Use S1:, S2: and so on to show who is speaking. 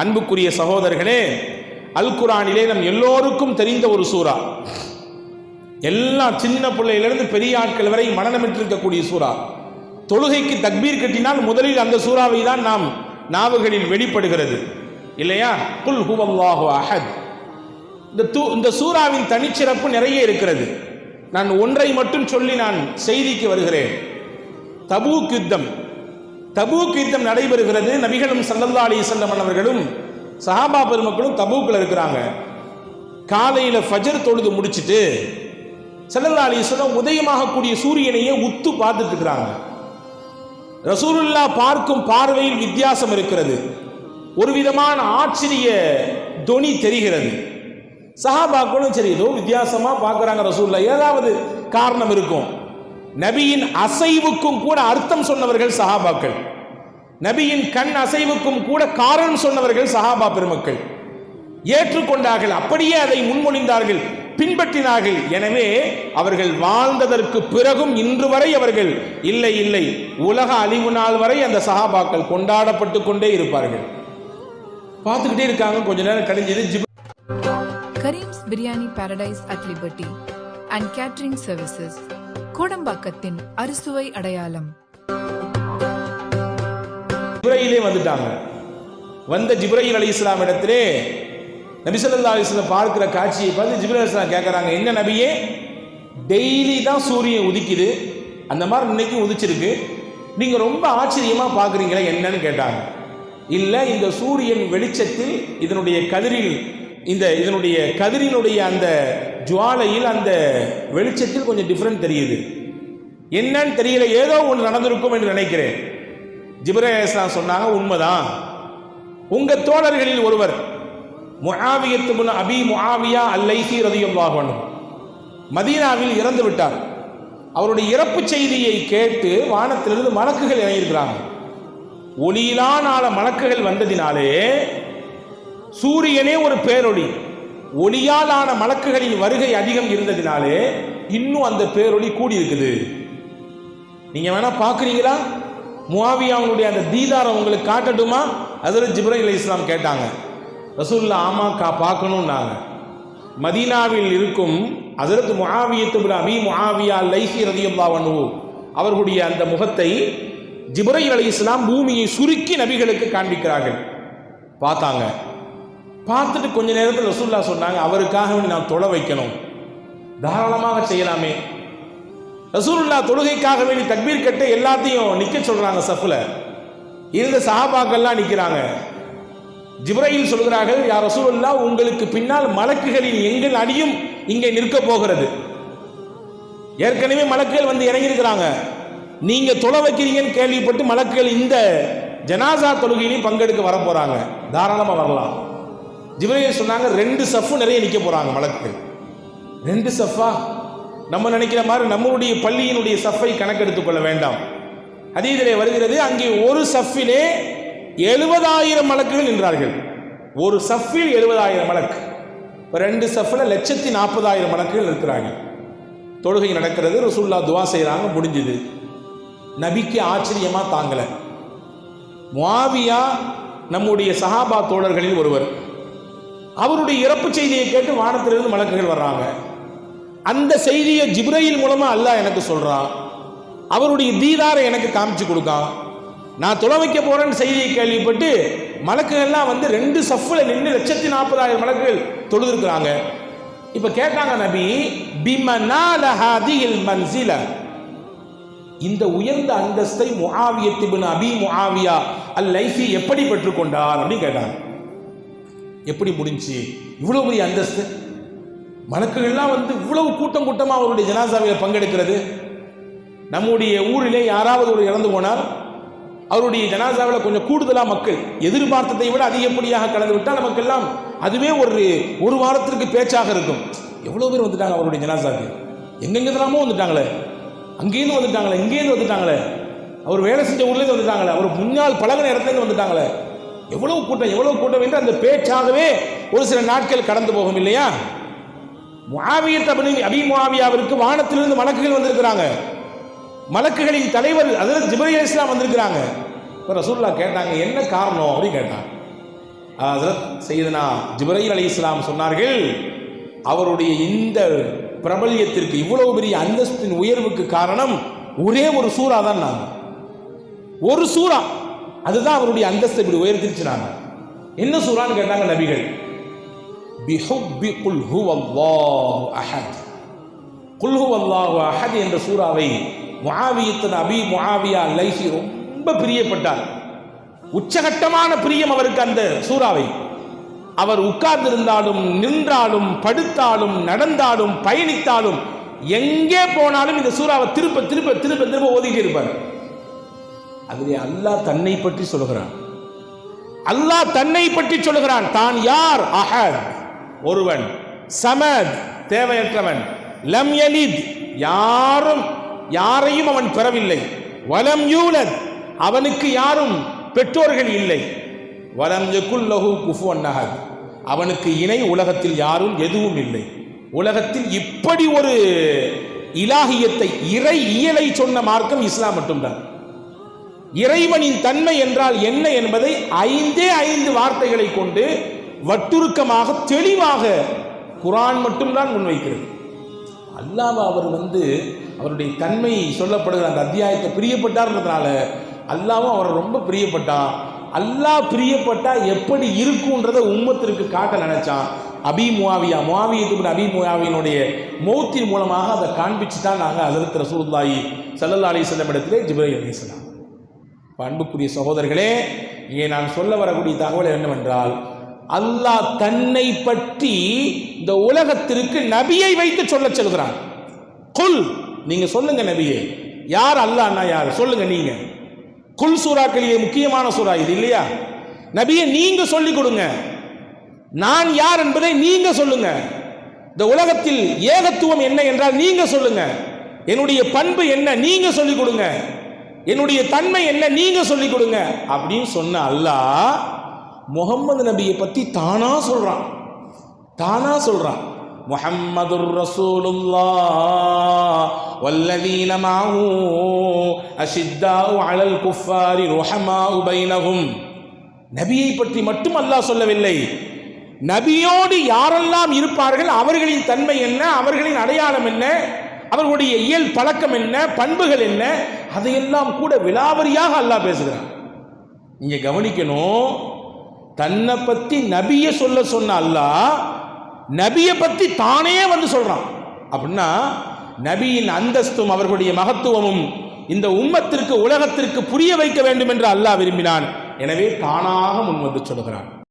S1: அன்புக்குரிய சகோதரர்களே அல் குரானிலே நம் எல்லோருக்கும் தெரிந்த ஒரு சூறா. எல்லா சின்ன பிள்ளையிலிருந்து பெரிய ஆட்கள் வரை மனநமிட்டிருக்கக்கூடிய சூறா. தொழுகைக்கு தக்பீர் கட்டினால் முதலில் அந்த சூறாவை தான் நாம் நாவுகளில் வெளிப்படுகிறது. இல்லையா? குல் ஹுவல்லாஹு அஹத். இந்த தூ இந்த சூறாவின் தனிச்சிறப்பு நிறைய இருக்கிறது. நான் ஒன்றை மட்டும் சொல்லி நான் செய்திக்கு வருகிறேன். தபூக் யுத்தம். தபூக் யுத்தம் நடைபெறுகிறது. நபிகளும் சல்லல்லா அலி செல்லம் அவர்களும் சஹாபா பெருமக்களும் தபூக்கில் இருக்கிறாங்க. காலையில் ஃபஜர் தொழுது முடிச்சிட்டு சல்லல்லா அலி சொல்லம் உதயமாகக்கூடிய சூரியனையே உத்து பார்த்துட்டு இருக்கிறாங்க. ரசூலுல்லா பார்க்கும் பார்வையில் வித்தியாசம் இருக்கிறது. ஒரு விதமான ஆச்சரிய தொனி தெரிகிறது. சஹாபாக்களும் சரி ஏதோ வித்தியாசமாக பார்க்குறாங்க ரசூல்லா ஏதாவது காரணம் இருக்கும். நபியின் அசைவுக்கும் கூட அர்த்தம் சொன்னவர்கள் சஹாபாக்கள். நபியின் கண் அசைவுக்கும் கூட காரணம் சொன்னவர்கள் சஹாபா பெருமக்கள். ஏற்றுக்கொண்டார்கள் அப்படியே அதை முன்மொழிந்தார்கள் பின்பற்றினார்கள். எனவே அவர்கள் வாழ்ந்ததற்கு பிறகும் இன்று வரை அவர்கள் இல்லை இல்லை உலக அழிவு நாள் வரை அந்த சஹாபாக்கள் கொண்டாடப்பட்டு கொண்டே இருப்பார்கள். பார்த்துக்கிட்டே இருக்காங்க கொஞ்ச நேரம் கழிஞ்சது
S2: Kareem's biryani paradise at liberty and catering services கோடம்பாக்கத்தின் அறுசுவை அடையாளம்.
S1: ஜிப்ரையிலே வந்துட்டாங்க. வந்த ஜிப்ரையில் அலி இஸ்லாம் இடத்திலே நபிசல்லா அலிஸ்லாம் பார்க்கிற காட்சியை பார்த்து ஜிப்ரல் அலிஸ்லாம் கேட்குறாங்க என்ன நபியே டெய்லி தான் சூரியன் உதிக்குது. அந்த மாதிரி இன்னைக்கு உதிச்சிருக்கு. நீங்கள் ரொம்ப ஆச்சரியமாக பார்க்குறீங்களா என்னன்னு கேட்டாங்க. இல்லை இந்த சூரியன் வெளிச்சத்தில் இதனுடைய கதிரில் இந்த இதனுடைய கதிரினுடைய அந்த ஜுவாலையில் அந்த வெளிச்சத்தில் கொஞ்சம் டிஃப்ரெண்ட் தெரியுது. என்னன்னு தெரியல ஏதோ ஒன்று நடந்திருக்கும் என்று நினைக்கிறேன். ஜிப்ரேஸ்லாம் சொன்னாங்க உண்மைதான். உங்க தோழர்களில் ஒருவர் முஹாவியத்து முன் அபி முஹாவியா அல்லைஹி ரதியம் அன்ஹு மதீனாவில் இறந்து விட்டார். அவருடைய இறப்பு செய்தியை கேட்டு வானத்திலிருந்து மலக்குகள் இறங்கியிருக்கிறாங்க ஒளியிலான மலக்குகள் வந்ததினாலே சூரியனே ஒரு பேரொளி. ஒளியாலான மலக்குகளின் வருகை அதிகம் இருந்ததினாலே இன்னும் அந்த பேரொளி கூடி இருக்குது நீங்க வேணா பார்க்குறீங்களா? முவாவியாவுடைய அந்த தீதாரம் உங்களுக்கு காட்டட்டுமா? அதில் ஜிப்ரஹில் இஸ்லாம் கேட்டாங்க. ரசூல்லா ஆமா கா பார்க்கணும்னாங்க. மதீனாவில் இருக்கும் அதற்கு முகாவியத்து அபி முகாவியா லைசி ரதியல்லா அன்ஹு அவர்களுடைய அந்த முகத்தை ஜிப்ரஹில் அலி இஸ்லாம் பூமியை சுருக்கி நபிகளுக்கு காண்பிக்கிறார்கள். பார்த்தாங்க. பார்த்துட்டு கொஞ்ச நேரத்தில் ரசூல்லா சொன்னாங்க அவருக்காக வேண்டி நான் தொலை வைக்கணும். தாராளமாக செய்யலாமே. ரசூலுல்லா தொழுகைக்காக வேண்டி தக்பீர் கட்ட எல்லாத்தையும் நிக்க சொல்றாங்க சஃப்ல. இருந்த சஹாபாக்கள்லாம் நிக்கிறாங்க. ஜிப்ரையில் சொல்கிறார்கள் யார் ரசூலுல்லா உங்களுக்கு பின்னால் மலக்குகளின் எங்கள் அடியும் இங்கே நிற்க போகிறது. ஏற்கனவே மலக்குகள் வந்து இறங்கியிருக்கிறாங்க. நீங்க தொலை வைக்கிறீங்கன்னு கேள்விப்பட்டு மலக்குகள் இந்த ஜனாசா தொழுகையிலையும் பங்கெடுக்க வர போறாங்க தாராளமா வரலாம். ஜிப்ரேல் சொன்னாங்க ரெண்டு சஃப்பு நிறைய நிக்க போறாங்க மலக்குகள் ரெண்டு சஃபா நம்ம நினைக்கிற மாதிரி நம்மளுடைய பள்ளியினுடைய சஃபை கணக்கெடுத்துக் கொள்ள வேண்டாம். அதீதிலே வருகிறது அங்கே ஒரு சஃபிலே எழுபதாயிரம் மலக்குகள் நின்றார்கள். ஒரு சஃபில் எழுபதாயிரம் மலக்கு இப்போ ரெண்டு சஃபில் லட்சத்தி நாற்பதாயிரம் மலக்குகள் இருக்கிறாங்க. தொழுகை நடக்கிறது ரசூல்லா துவா செய்கிறாங்க முடிஞ்சுது. நபிக்கு ஆச்சரியமாக தாங்கலை. மாவியா நம்முடைய சஹாபா தோழர்களில் ஒருவர். அவருடைய இறப்பு செய்தியை கேட்டு வானத்திலிருந்து மலக்குகள் வர்றாங்க. அந்த செய்தியை ஜிப்ரையில் மூலமா அல்லாஹ் எனக்கு சொல்றான் அவருடைய தீதாரை எனக்கு காமிச்சு கொடுக்கான் நான் தொலை வைக்க போறேன்னு செய்தியை கேள்விப்பட்டு மலக்குகள்லாம் வந்து ரெண்டு சஃப்ல நின்று லட்சத்தி நாற்பதாயிரம் மலக்குகள் தொழுதுருக்குறாங்க. இப்ப கேட்டாங்க நபி பிமனால மன்சில? இந்த உயர்ந்த அந்தஸ்தை முஆவியத்திபின் அபி முஆவியா அல் லைஃபி எப்படி பெற்றுக்கொண்டார் அப்படின்னு கேட்டாங்க. எப்படி முடிஞ்சு? இவ்வளவு பெரிய அந்தஸ்து. மலக்குகள்லாம் வந்து இவ்வளவு கூட்டம் கூட்டமாக அவருடைய ஜனாசாவில் பங்கெடுக்கிறது. நம்முடைய ஊரிலே யாராவது ஒரு இறந்து போனால் அவருடைய ஜனாசாவில் கொஞ்சம் கூடுதலாக மக்கள் எதிர்பார்த்ததை விட அதிகப்படியாக கலந்து விட்டால் நமக்கெல்லாம் அதுவே ஒரு ஒரு வாரத்திற்கு பேச்சாக இருக்கும். எவ்வளோ பேர் வந்துட்டாங்க அவருடைய ஜனாசாக்கு எங்கெங்கெல்லாமோ வந்துட்டாங்களே. அங்கேருந்து வந்துட்டாங்களே இங்கேருந்து வந்துட்டாங்களே. அவர் வேலை செஞ்ச ஊர்லேருந்து வந்துட்டாங்களே. அவர் முன்னாள் பழகின இடத்துலேருந்து வந்துட்டாங்களே. எவ்வளவு கூட்டம் எவ்வளவு கூட்டம் என்று அந்த பேச்சாகவே ஒரு சில நாட்கள் கடந்து போகும் இல்லையா? முஆவியத் அபி அபி முஆவியாவிற்கு வானத்திலிருந்து மலக்குகள் வந்திருக்கிறாங்க. மலக்குகளின் தலைவர் அதில் ஜிப்ரீல் இஸ்லாம் வந்திருக்கிறாங்க. இப்போ ரசூல்லா கேட்டாங்க என்ன காரணம்? அப்படின்னு கேட்டாங்க. ஹஜரத் செய்தனா ஜிப்ரைல் அலி இஸ்லாம் சொன்னார்கள் அவருடைய இந்த பிரபல்யத்திற்கு இவ்வளவு பெரிய அந்தஸ்தின் உயர்வுக்கு காரணம் ஒரே ஒரு சூறா தான் நான் ஒரு சூறா அதுதான் அவருடைய அந்தஸ்தை. இப்படி உயர்த்திருச்சுனாங்க என்ன சூறான்னு கேட்டாங்க நபிகள். பிஹுப்பி குல் ஹுவல்லாஹு அஹத். குல் அஹத் என்ற சூறாவை முஆவியத்தின் அபி முஆவியா லைசி ரொம்ப பிரியப்பட்டார். உச்சகட்டமான பிரியம் அவருக்கு அந்த சூறாவை. அவர் உட்கார்ந்திருந்தாலும் நின்றாலும் படுத்தாலும் நடந்தாலும் பயணித்தாலும் எங்கே போனாலும் இந்த சூறாவை திருப்ப திருப்ப திருப்ப திருப்ப ஓதிட்டு இருப்பார். அதிலே அல்லாஹ் தன்னை பற்றி சொல்கிறான் அல்லாஹ் தன்னை பற்றி சொல்கிறான் தான் யார்? அஹத். ஒருவன். சமத். தேவையற்றவன். லம் எலித் யாரும் யாரையும் அவன் பெறவில்லை. வலம் யூலத். அவனுக்கு யாரும் பெற்றோர்கள் இல்லை. வலம் யகுல்லஹு குஃபுவன் அஹத் அவனுக்கு இணை உலகத்தில் யாரும் எதுவும் இல்லை. உலகத்தில் இப்படி ஒரு இலாகியத்தை இறை இயலை சொன்ன மார்க்கம் இஸ்லாம் மட்டும்தான். இறைவனின் தன்மை என்றால் என்ன என்பதை ஐந்தே ஐந்து வார்த்தைகளை கொண்டு வட்டுருக்கமாக தெளிவாக குரான் மட்டும்தான் முன்வைக்கிறது. அல்லாஹ் அவர் வந்து அவருடைய தன்மை சொல்லப்படுகிற அந்த அத்தியாயத்தை பிரியப்பட்டார்ன்றதுனால அல்லாவும் அவரை ரொம்ப பிரியப்பட்டான் அல்லாஹ் பிரியப்பட்டா எப்படி இருக்குன்றதை உம்மத்திற்கு காட்ட நினைச்சான். அபி முவாவியா முவாவியத்துக்கு அபி முவாவியினுடைய மௌத்தின் மூலமாக அதை காண்பிச்சு தான் நாங்கள் அதற்கு ரசூல்லாயி சல்லல்லா அலி வஸல்லம் இடத்திலே ஜிப்ரைல் அன்புக்குரிய சகோதரர்களே இங்கே நான் சொல்ல வரக்கூடிய தகவல் என்னவென்றால் அல்லாஹ் தன்னை பற்றி இந்த உலகத்திற்கு நபியை வைத்து சொல்ல சொல்கிறான். குல் நீங்க சொல்லுங்க நபியே. யார் அல்லாஹ்னா யார்? சொல்லுங்க நீங்க. குல் சூறாக்களிலே முக்கியமான சூறா இது இல்லையா? நபியை நீங்க சொல்லிக் கொடுங்க. நான் யார் என்பதை நீங்க சொல்லுங்க. இந்த உலகத்தில் ஏகத்துவம் என்ன என்றால் நீங்க சொல்லுங்க. என்னுடைய பண்பு என்ன நீங்க சொல்லிக் கொடுங்க. என்னுடைய தன்மை என்ன நீங்க சொல்லிக் கொடுங்க. அப்படின்னு சொன்ன அல்லாஹ் முகம்மது நபியை பத்தி தானா சொல்றான். தானா சொல்றான். محمد رسول الله والذين معه أشداء அலல் குஃபாரி رحماء بينهم நபியை பற்றி மட்டும் அல்லாஹ் சொல்லவில்லை. நபியோடு யாரெல்லாம் இருப்பார்கள் அவர்களின் தன்மை என்ன அவர்களின் அடையாளம் என்ன? அவர்களுடைய இயல் பழக்கம் என்ன பண்புகள் என்ன அதையெல்லாம் கூட விலாவரியாக அல்லாஹ் பேசுகிறான். நீங்க கவனிக்கணும் தன்னை பத்தி நபியை சொல்ல சொன்ன அல்லாஹ் நபியை பத்தி தானே வந்து சொல்றான். அப்படின்னா நபியின் அந்தஸ்தும் அவர்களுடைய மகத்துவமும் இந்த உம்மத்திற்கு உலகத்திற்கு புரிய வைக்க வேண்டும் என்று அல்லாஹ் விரும்பினான். எனவே தானாக முன் வந்து சொல்கிறான்.